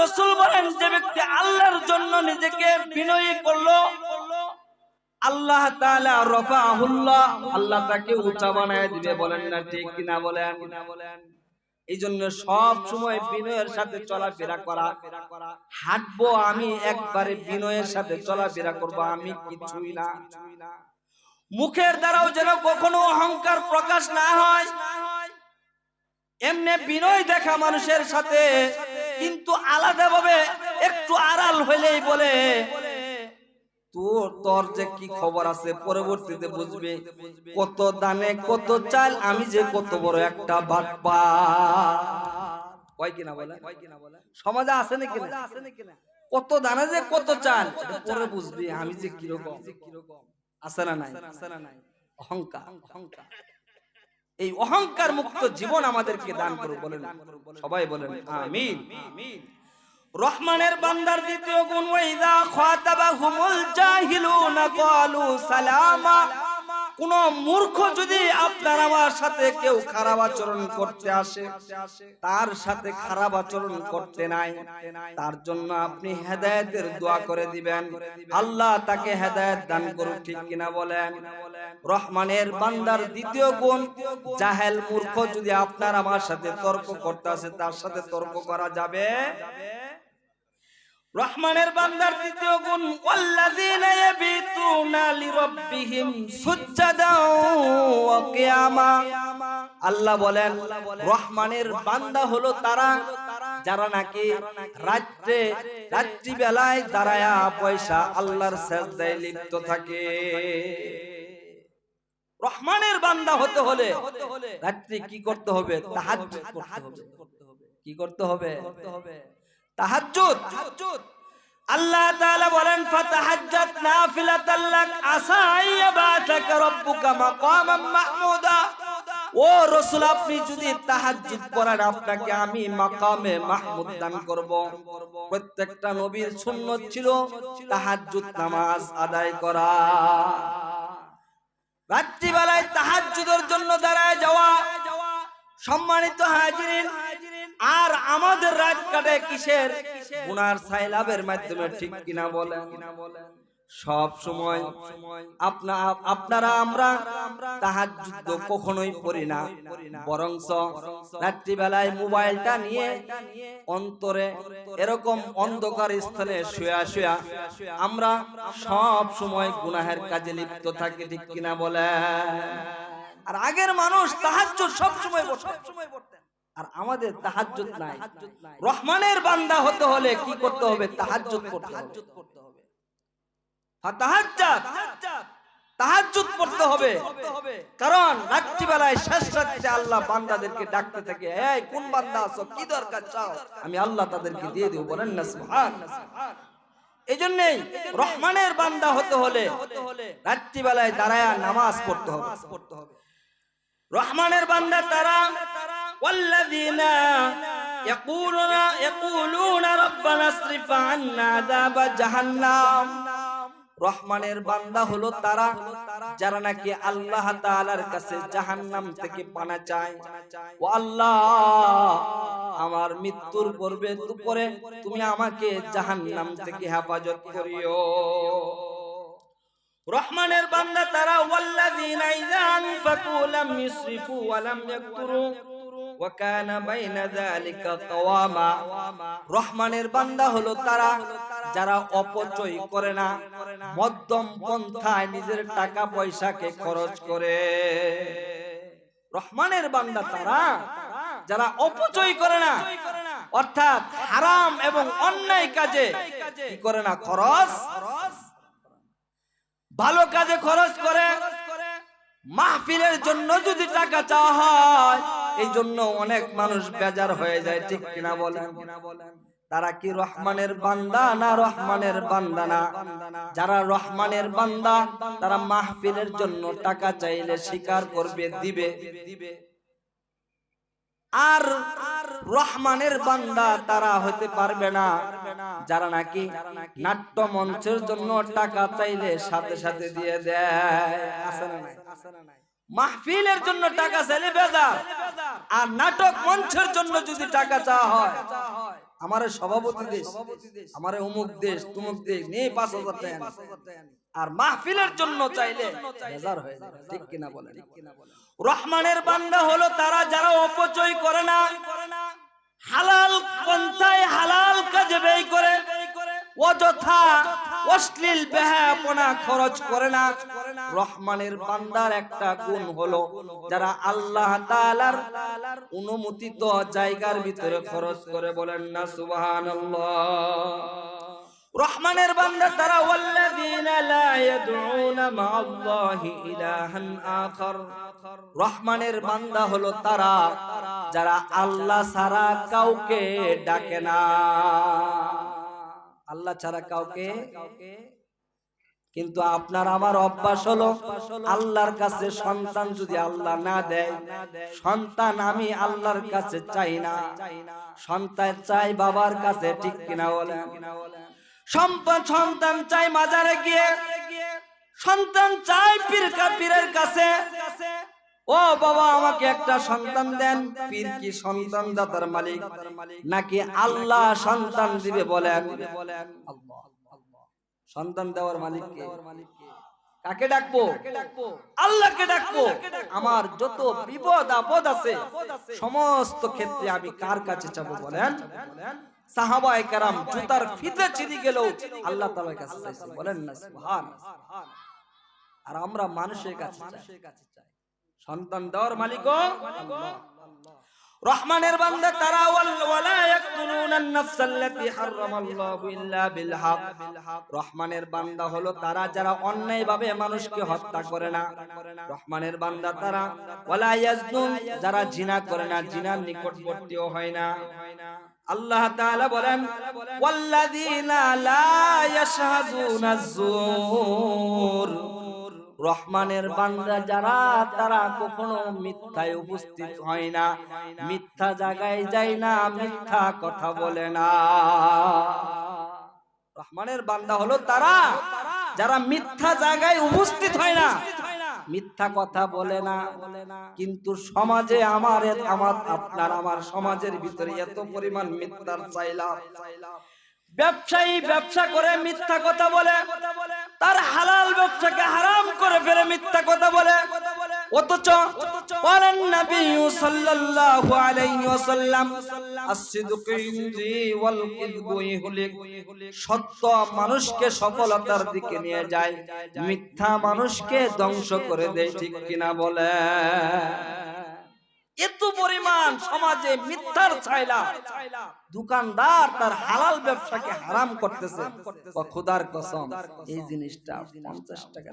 রসুল বলেন, যে ব্যক্তি আল্লাহর জন্য নিজেকে বিনয়ী করল, আল্লাহ রফাহুল্লাহ, আল্লাহ তাকে উঁচা বানায় দিবে, বলেন না ঠিক কিনা বলেন? এই জন্য সব সময় বিনয়ের সাথে চলাফেরা করা। হাঁটবো আমি একবারে বিনয়ের সাথে চলাফেরা করব, আমি কিছুই না। মুখের দ্বারাও যেন কখনো অহংকার প্রকাশ না হয় এমনি বিনয় দেখা মানুষের সাথে, কিন্তু আলাদাভাবে একটু আড়াল হইলেই বলে, তোর যে কি খবর আছে পরবর্তীতে বুঝবে। কত দানে কত চাল, আমি যে কত বড় একটা সমাজে নাকি কত দানে যে কত চাল পরে বুঝবি আমি যে কীরকম। আছে না নাই না নাই? অহংকার অহংকার। এই অহংকার মুক্ত জীবন আমাদেরকে দান করুন বলেন। সবাই বলেন, আমিন। রহমানের বান্দার দ্বিতীয় গুণ ওয়াইদা খাতাবাহুমুল জাহিলুনা, ক্বালু সালামা। কোন মূর্খ যদি আপনার আমার সাথে কেউ খারাপ আচরণ করতে আসে, তার সাথে খারাপ আচরণ করতে নাই, তার জন্য আপনি হেদায়েতের দোয়া করে দিবেন। আল্লাহ তাকে হেদায়েত দান করুন ঠিক কিনা বলেন? রহমানের বান্দার দ্বিতীয় গুণ, জাহেল মূর্খ যদি আপনার আমার সাথে তর্ক করতে আসে, তার সাথে তর্ক করা যাবে রহমানের বান্দার দ্বিতীয় গুণ, ওয়াল্লাযীনা ইয়াবিতুনা লিরাব্বিহিম সুজ্জাদাও ওয়া আল্লাহ বলেন, রহমানের বান্দা হলো তারা যারা নাকি রাত্রে রাত্রি বেলায় দাঁড়ায়া পয়সা আল্লাহর সেজদায় লিপ্ত থাকে। রহমানের বান্দা হতে হলে রাত্রি কি করতে হবে? তাহাজ্জুদ করতে হবে। কি করতে হবে? আপনাকে আমি মাকামে মাহমুদ দান করব। প্রত্যেকটা নবীর সুন্নাত ছিল তাহাজ্জুদ নামাজ আদায় করা। রাত্রিবেলায় তাহাজ্জুদের জন্য দাঁড়ায় যাওয়া। সম্মানিত হাজিরিন আর আমাদের রাত কাটে কিসের? গুনার সাইলাবের মাধ্যমে, ঠিক কিনা বলেন? সব সময় আপনা আপনারা আমরা তাহাজ্জুদ কখনোই পড়ি না। বরং রাত্রিবেলায় মোবাইলটা নিয়ে অন্তরে এরকম অন্ধকার স্থানে শুয়া শুয়া আমরা সব সময় গুনাহের কাজে লিপ্ত থাকি, ঠিক কিনা বলে আর আগের মানুষ তাহাজ্জুদ সব সময় পড়তেন আর আমাদের তাহাজ্জুদ নাই। রহমানের বান্দা হতে হলে কি করতে হবে? তাহাজ্জুদ করতে হবে। তাহাজ্জুদ তাহাজ্জুদ হবে। কারণ রাত্রিবেলায় শেষ রাত্রে আল্লাহ বান্দাদেরকে ডাকতে থাকে এই কোন বান্দা আছো? কি দরকার চাও? আমি আল্লাহ তাদেরকে দিয়ে দেব। বলেন না সুবহান। এই রহমানের বান্দা হতে হলে রাত্রিবেলায় দাঁড়ায় নামাজ পড়তে হবে। রহমানের বান্দা তারা والذين يقولون يقولون ربنا اصرف عنا عذاب جهنم রহমানের বান্দা হলো তারা যারা নাকি আল্লাহ তাআলার কাছে জাহান্নাম থেকে পানা চায় ও আল্লাহ আমার মৃত্যুর পূর্বে পরে তুমি আমাকে জাহান্নাম থেকে হেফাজত করিও রহমানের বান্দা তারা ওয়াল্লাযীনা ইযা আনফাকু লাম ইসরিফু ওয়া লাম ইয়াকতুরু রহমানের বান্দা হলো তারা যারা অপচয় করে না, মধ্যম পন্থায় নিজের টাকা পয়সাকে খরচ করে। রহমানের বান্দা তারা যারা অপচয় করে না, অর্থাৎ হারাম এবং অন্যায় কাজে কি করে না, খরচ? ভালো কাজে খরচ করে। মাহফিলের জন্য যদি টাকা চাওয়া হয় এই জন্য অনেক মানুষ বেজার হয়ে যায়, ঠিক কিনা বলেন? তারা কি রহমানের বান্দা না রহমানের বান্দা না? যারা রহমানের বান্দা, তারা মাহফিলের জন্য টাকা চাইলে স্বীকার করবে, দিবে। আর রহমানের বান্দা তারা হতে পারবে না, যারা নাকি নাট্য মঞ্চের জন্য টাকা চাইলে সাথে সাথে দিয়ে দেয়। আছে না নাই? মাহফিলের জন্য টাকা চাইলে বেজার। আর নাটক মঞ্চের জন্য যদি টাকা চাওয়া হয়, আমারে সভাপতি দেশ, আমারে অমুক দেশ, তুমুক দেশ নিয়ে পাঁচ হাজার টাকা আর মাহফিলের জন্য চাইলে বেজার হয়ে যাবে, ঠিক কিনা বলেন? রহমানের বান্দা হলো তারা যারা অপচয় করে না, হালাল পন্থায় হালাল কাজে ব্যয় করে, অযথা অশ্লীল বেহাপনা খরচ করে না। রহমানের বান্দার একটা গুণ হলো, যারা আল্লাহ তাআলার অনুমোদিত জায়গার ভিতরে খরচ করে বলেন না, সুবহানাল্লাহ। রহমানের বান্দা তারা, ওয়াল্লাযীনা লা ইয়াদউনা মা'আল্লাহি ইলাহান আখার। রহমানের বান্দা হলো তারা, যারা আল্লাহ ছাড়া কাউকে ডাকে না। আল্লাহ ছাড়া কাউকে কিন্তু আপনার আমার অভ্যাস হলো আল্লাহর কাছে সন্তান যদি আল্লাহ না দেয় সন্তান আমি আল্লাহর কাছে চাই না। সন্তান চাই বাবার কাছে ঠিক কিনা বলেন? সম্পদ সন্তান চাই মাজারে গিয়ে সন্তান চাই পীর পীরের কাছে ও বাবা, আমাকে একটা সন্তান দেন। পীর কি সন্তান দাতার মালিক? নাকি আল্লাহ সন্তান দিবে বলেন? সন্তান দেওয়ার মালিক কাকে ডাকবো? আল্লাহকে ডাকবো। আমার যত বিপদ, আপদ আছে, সমস্ত ক্ষেত্রে আমি কার কাছে যাব বলেন? সাহাবায়ে কেরাম জুতার ফিতে ছিঁড়ে গেলেও আল্লাহ তাআলার কাছে বলেন না, সুবহান। আর আমরা মানুষের কাছে চাই। সন্তান দেওয়ার মালিক রহমানের বান্দা, তারা ওয়ালা ইয়াকতুলুনান হারামাল্লাহু ইল্লা বিল হক রহমানের বান্দা হলো তারা যারা অন্যায়ভাবে মানুষকে হত্যা করে না। রহমানের বান্দা তারা ওয়ালা যারা জিনা করে না, জিনার নিকটবর্তীও হয় না। আল্লাহ তাআলা বলেন, ওয়াল্লাযীনা লা ইয়াশহাদুনা যুর রহমানের বান্দা যারা, তারা কখনো মিথ্যায় উপস্থিত হয় না। মিথ্যা জায়গায় যায় না, মিথ্যা কথা বলে না। রহমানের বান্দা হলো তারা, যারা মিথ্যা জায়গায় উপস্থিত হয় না। মিথ্যা কথা বলে না। কিন্তু সমাজে আমার আমার আপনার, আমার সমাজের ভিতরে এত পরিমাণ মিথ্যার চাইলাম। ব্যবসায়ী ব্যবসা করে মিথ্যা কথা বলে, তার হালাল ব্যবসাকে হারাম করে ফেলে মিথ্যা কথা বলে। অথচ বলেন নবী সাল্লাল্লাহু আলাইহি ওয়াসাল্লাম ইনজি ওয়াল কিযবু ইহলিক সত্য মানুষকে সফলতার দিকে নিয়ে যায়, মিথ্যা মানুষকে ধ্বংস করে দেয়, ঠিক কিনা বলে? এত পরিমাণ সমাজে মিথ্যার ছাইলা। দোকানদার তার হালাল ব্যবসাকে হারাম করতেছে। খোদার কসম, এই জিনিসটা পঞ্চাশ টাকা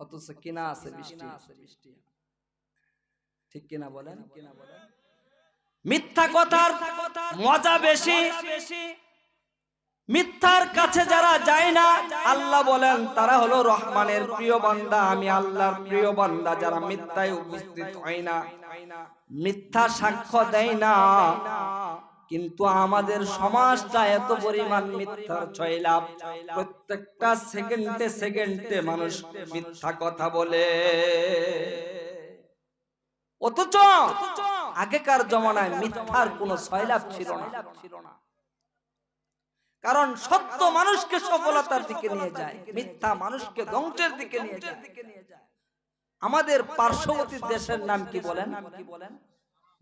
অথচ কিনা আছে বৃষ্টি ঠিক কিনা বলেন? মিথ্যা কথার মজা বেশি। মিথ্যার কাছে যারা যায় না, আল্লাহ বলেন, তারা হলো রহমানের প্রিয় বান্দা, আমি আল্লাহর প্রিয় বান্দা, যারা মিথ্যায় উপস্থিত হয় না, মিথ্যা সাক্ষ্য দেয় না। কিন্তু আমাদের সমাজটা এত পরিমাণ মিথ্যার ছয়লাভ, প্রত্যেকটা সেকেন্ডে সেকেন্ডে মানুষ মিথ্যা কথা বলে। অথচ আগেকার জমানায় মিথ্যার কোনো ছয়লাভ ছিল না। কারণ সত্য মানুষকে সফলতার দিকে নিয়ে যায়, মিথ্যা মানুষকে ধ্বংসের দিকে নিয়ে যায়। আমাদের পার্শ্ববর্তী দেশের নাম কি বলেন?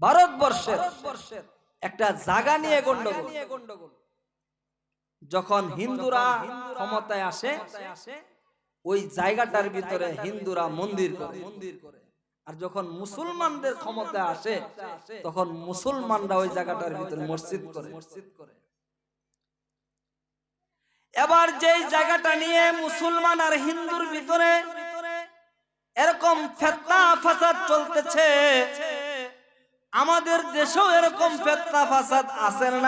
ভারতবর্ষের একটা জায়গা নিয়ে গন্ডগোল। যখন হিন্দুরা ক্ষমতায় আসে, ওই জায়গাটার ভিতরে হিন্দুরা মন্দির করে। আর যখন মুসলমানদের ক্ষমতা আসে, তখন মুসলমানরা ওই জায়গাটার ভিতরে মসজিদ করে মসজিদ করে। এবার যেই জায়গাটা নিয়ে মুসলমান আর হিন্দুর ভিতরে এরকম ফেতনা ফাসাদ চলতেছে, আমাদের দেশেও এরকম ফেতনা ফাসাদ আছে না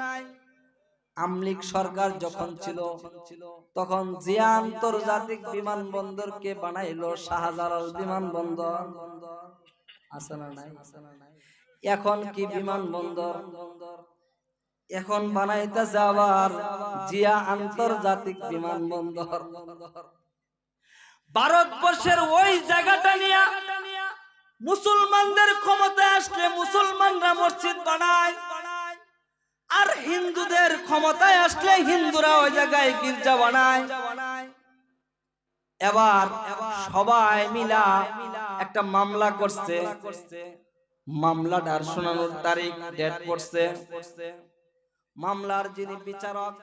নাই। আমলিক সরকার যখন ছিল, তখন জিয়া আন্তর্জাতিক বিমানবন্দরকে বানাইলো শাহজালাল বিমানবন্দর না নাই? এখন কি বিমানবন্দর? এখন বানাইতেছে আবার জিয়া আন্তর্জাতিক বিমানবন্দর। ভারতবর্ষের ওই জায়গাটা নিয়ে মুসলমানদের ক্ষমতায় আসলে মুসলমানরা মসজিদ বানায় আর হিন্দুদের ক্ষমতায় আসলে হিন্দুরা ওই জায়গায় গির্জা বানায়। এবার সবাই মিলা একটা মামলা করছে। মামলাটার শোনানোর তারিখ ডেট পড়ছে মামলার যিনি বিচারক